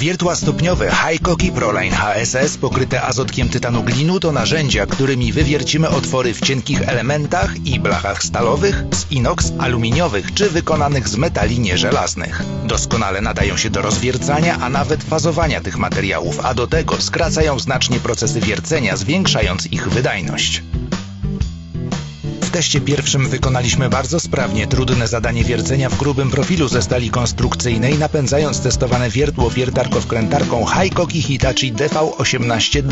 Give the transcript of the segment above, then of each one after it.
Wiertła stopniowe Highcock i Proline HSS pokryte azotkiem tytanu glinu to narzędzia, którymi wywiercimy otwory w cienkich elementach i blachach stalowych, z inox, aluminiowych czy wykonanych z metali nieżelaznych. Doskonale nadają się do rozwiercania, a nawet fazowania tych materiałów, a do tego skracają znacznie procesy wiercenia, zwiększając ich wydajność. W teście pierwszym wykonaliśmy bardzo sprawnie. Trudne zadanie wiercenia w grubym profilu ze stali konstrukcyjnej, napędzając testowane wiertło wiertarko-wkrętarką Highcock Hitachi DV18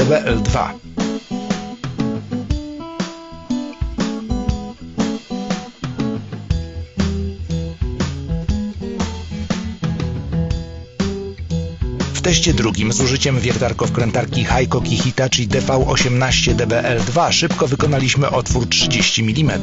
teście drugim z użyciem wiertarko-wkrętarki Highcock Hitachi DV18 DBL2 szybko wykonaliśmy otwór 30 mm.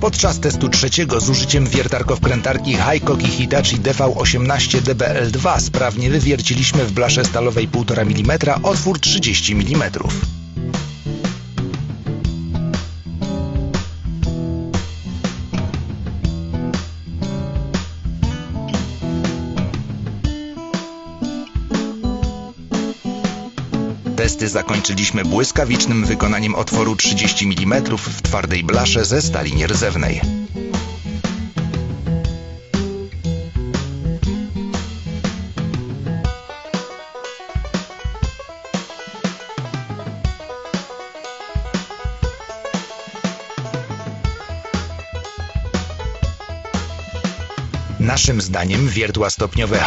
Podczas testu trzeciego z użyciem wiertarko-wkrętarki Highcock Hitachi DV18 DBL2 sprawnie wywierciliśmy w blasze stalowej 1,5 mm otwór 30 mm. Testy zakończyliśmy błyskawicznym wykonaniem otworu 30 mm w twardej blasze ze stali nierdzewnej. Naszym zdaniem wiertła stopniowe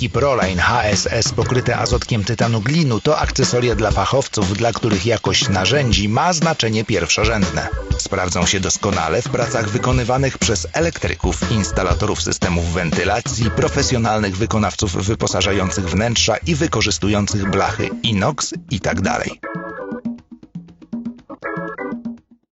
i Proline HSS pokryte azotkiem tytanu glinu to akcesoria dla fachowców, dla których jakość narzędzi ma znaczenie pierwszorzędne. Sprawdzą się doskonale w pracach wykonywanych przez elektryków, instalatorów systemów wentylacji, profesjonalnych wykonawców wyposażających wnętrza i wykorzystujących blachy inox itd.